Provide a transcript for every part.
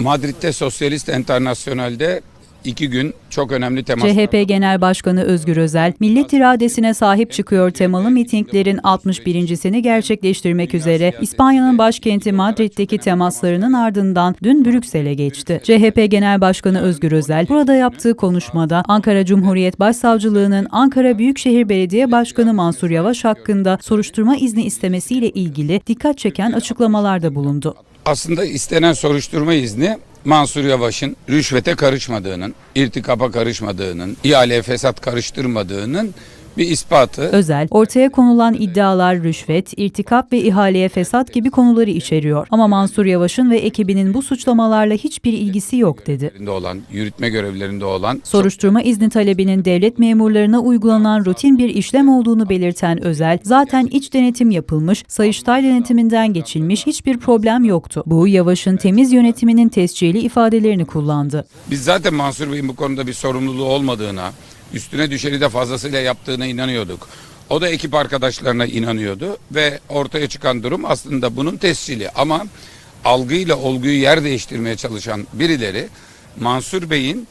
Madrid'de Sosyalist Enternasyonel'de iki gün çok önemli temaslar. CHP Genel Başkanı Özgür Özel, millet iradesine sahip çıkıyor temalı mitinglerin 61.sini gerçekleştirmek üzere İspanya'nın başkenti Madrid'deki temaslarının ardından dün Brüksel'e geçti. CHP Genel Başkanı Özgür Özel, burada yaptığı konuşmada Ankara Cumhuriyet Başsavcılığı'nın Ankara Büyükşehir Belediye Başkanı Mansur Yavaş hakkında soruşturma izni istemesiyle ilgili dikkat çeken açıklamalarda bulundu. Aslında istenen soruşturma izni Mansur Yavaş'ın rüşvete karışmadığının, irtikapa karışmadığının, ihaleye fesat karıştırmadığının bir ispatı. Özel, ortaya konulan iddialar rüşvet, irtikap ve ihaleye fesat gibi konuları içeriyor. Ama Mansur Yavaş'ın ve ekibinin bu suçlamalarla hiçbir ilgisi yok dedi. olan, yürütme görevlerinde olan Soruşturma izni talebinin devlet memurlarına uygulanan rutin bir işlem olduğunu belirten Özel, zaten iç denetim yapılmış, Sayıştay denetiminden geçilmiş hiçbir problem yoktu. Bu Yavaş'ın temiz yönetiminin tescili ifadelerini kullandı. Biz zaten Mansur Bey'in bu konuda bir sorumluluğu olmadığına, üstüne düşeni de fazlasıyla yaptığına inanıyorduk. O da ekip arkadaşlarına inanıyordu ve ortaya çıkan durum aslında bunun tescili. Ama algıyla olguyu yer değiştirmeye çalışan birileri Mansur Bey'in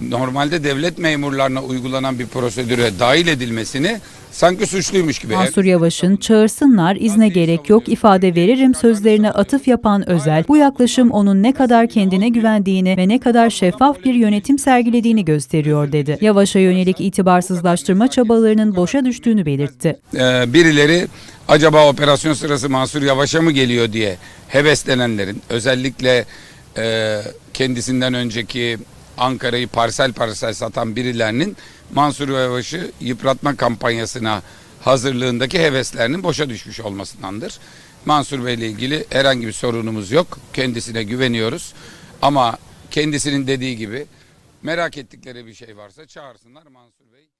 normalde devlet memurlarına uygulanan bir prosedüre dahil edilmesini sanki suçluymuş gibi. Mansur Yavaş'ın çağırsınlar izne gerek yok ifade veririm sözlerine atıf yapan Özel, bu yaklaşım onun ne kadar kendine güvendiğini ve ne kadar şeffaf bir yönetim sergilediğini gösteriyor dedi. Yavaş'a yönelik itibarsızlaştırma çabalarının boşa düştüğünü belirtti. Ee, birileri acaba operasyon sırası Mansur Yavaş'a mı geliyor diye heveslenenlerin özellikle e, kendisinden önceki Ankara'yı parsel parsel satan birilerinin Mansur Yavaş'ı yıpratma kampanyasına hazırlığındaki heveslerinin boşa düşmüş olmasındandır. Mansur Bey ile ilgili herhangi bir sorunumuz yok. Kendisine güveniyoruz. Ama kendisinin dediği gibi merak ettikleri bir şey varsa çağırsınlar Mansur Bey.